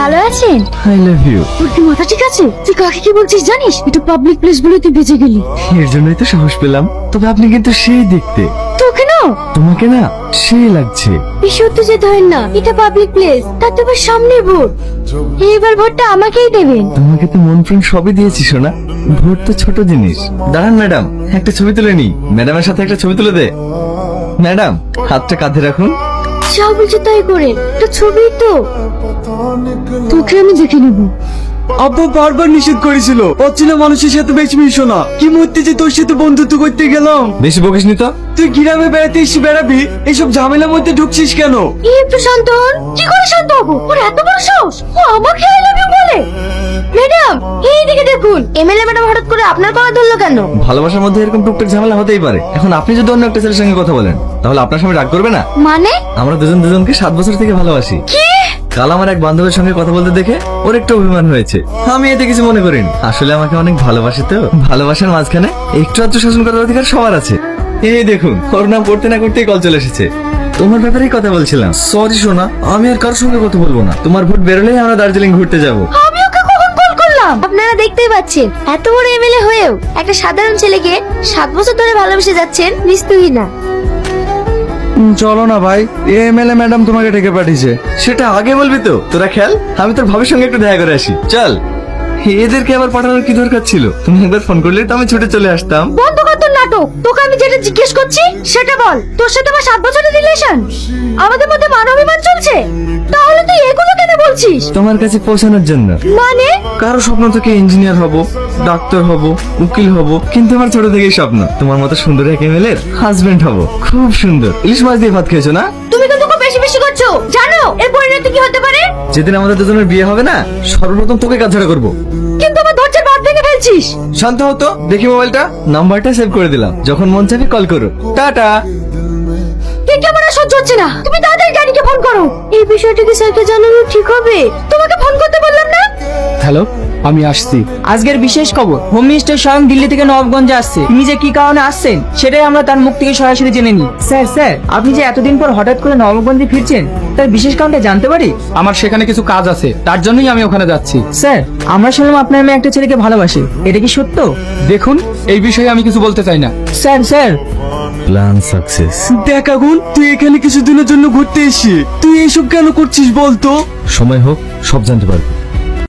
ভালো আছেন? I love you তোর কি মাথা ঠিক আছে? তুই কাকে কি বলছিস জানিস? এটা পাবলিক প্লেস বলে তুই বেঁচে গেলি। এর জন্যই তো সাহস পেলাম। তবে আপনি কিন্তু সেই দেখতে। তোকে না? তোমাকে না সেই লাগছে। যেতে হয় না এটা পাবলিক প্লেস তার তোমার সামনে ভোট। এবার ভোটটা আমাকেই দেবেন। তোমাকে তো মন প্রাণ সবই দিয়েছি সোনা। ভোট তো ছোট জিনিস। দাঁড়ান ম্যাডাম। একটা ছবি তুলে নি ম্যাডামের সাথে একটা ছবি তুলে দে। ম্যাডাম হাতটা কাঁধে রাখুন। যা বলছো তাই করে। এটা ছবি তো। তোকে আমি দেখে নেব। আব্বু বারবার নিষেধ করেছিল। অচেনা মানুষের সাথে বেশি মিশো না। কি মরতে যে তোর সাথে বন্ধুত্ব করতে গেলাম? বেশি বকিস নি তো। তুই গ্রামে বেড়াতে এসে বেড়াবি? এইসব ঝামেলার মধ্যে ঢুকছিস কেন? এই একটু শান্ত হন কি করে শান্ত হব? ওর এত বড় সাহস? ও আমাকে আই লাভ ইউ বলে ম্যাডাম এই দিকে দেখুন। এমএলএ ম্যাডাম হঠাৎ করে আপনার ধরলো কেন? ভালোবাসার মধ্যে এরকম টুকটাক ঝামেলা হতেই পারে। এখন আপনি যদি অন্য একটা ছেলের সঙ্গে কথা বলেন তাহলে আপনার সঙ্গে রাগ করবে না? মানে? আমরা দুজন দুজনকে সাত বছর থেকে ভালোবাসি। কি? কাল আমার এক বান্ধবের সঙ্গে কথা বলতে দেখে ওর একটু অভিমান হয়েছে। আমি এতে কিছু মনে করিনি। আসলে আমাকে অনেক ভালোবাসে তো। ভালোবাসার মাঝখানে একটু আধটু শাসন করার অধিকার সবার আছে। এই দেখুন ওর নাম করতে না করতেই কল চলে এসেছে। তোমার ব্যাপারেই কথা বলছিলাম। সরি সোনা আমি আর কারোর সঙ্গে কথা বলব না। তোমার ভোট বেরোলেই আমরা দার্জিলিং ঘুরতে যাব। করলাম আপনারা দেখতেই পাচ্ছেন এত বড় এমএলএ হয়েও একটা সাধারণ ছেলেকে সাত বছর ধরে ভালোবেসে যাচ্ছেন নিস্তুহী না চলো না ভাই এমএলএ ম্যাডাম তোমাকে ডেকে পাঠিয়েছে। সেটা আগে বলবি তো। তোরা খেল আমি তোর ভাবের সঙ্গে একটু দেখা করে আসি। চল। এদেরকে আবার পাঠানোর কি দরকার ছিল? তুমি একবার ফোন করলে তো আমি ছুটে চলে আসতাম। বন্ধ কর তোর নাটক। তোকে আমি যেটা জিজ্ঞেস করছি সেটা বল। তোর সাথে আমার সাত বছরের রিলেশন আমাদের মধ্যে মানবিমান চলছে? তাহলে তুই বলছিস? তোমার কাছে পৌঁছানোর জন্য। মানে? কারও স্বপ্ন থেকে ইঞ্জিনিয়ার হব ডাক্তার হব উকিল হব কিন্তু আমার ছোট থেকেই স্বপ্ন। তোমার মতো সুন্দর এক এমএলএর হাজবেন্ড হব। খুব সুন্দর। ইলিশ মাছ দিয়ে ভাত খেয়েছো না? তুমি কিন্তু খুব বেশি বেশি করছ জানো? এর পরিণতি কি হতে পারে? যেদিন আমাদের দুজনের বিয়ে হবে না সর্বপ্রথম তোকে কাজ ছাড়া করব। কিন্তু আমার ধৈর্যের বাদ ভেঙে ফেলছিস। শান্ত হতো দেখি মোবাইলটা। নাম্বারটা সেভ করে দিলাম। যখন মন চাইবে কল করো। টাটা! সহ্য হচ্ছে না। তুমি তাড়াতাড়ি ড্যাডিকে ফোন করো। এই বিষয়টা কি স্যারকে জানানো ঠিক হবে? তোমাকে ফোন করতে বললাম না? হ্যালো? আমি আসছি। আজকের বিশেষ খবর হোম মিনিস্টার স্বয়ং দিল্লি থেকে নবাবগঞ্জে আসছে। তিনি যে কি কারণে আসছেন সেটাই আমরা তার মুখ থেকে সরাসরি জেনে নিই। স্যার স্যার আপনি যে এতদিন পর হঠাৎ করে নবাবগঞ্জে ফিরছেন তার বিশেষ কারণটা জানতে পারি? আমার সেখানে কিছু কাজ আছে তার জন্যই আমি ওখানে যাচ্ছি। স্যার আমরা শুনলাম আপনার মেয়ে একটা ছেলেকে ভালোবাসে। এটা কি সত্য? দেখুন এই বিষয়ে আমি কিছু বলতে চাই না। Sir sir. প্ল্যান সাকসেস দেখ আগুন তুই এখানে কিছুদিনের জন্য ঘুরতে এসি তুই এইসব কেন করছিস বলতো? সময় হোক সব জানতে পারব।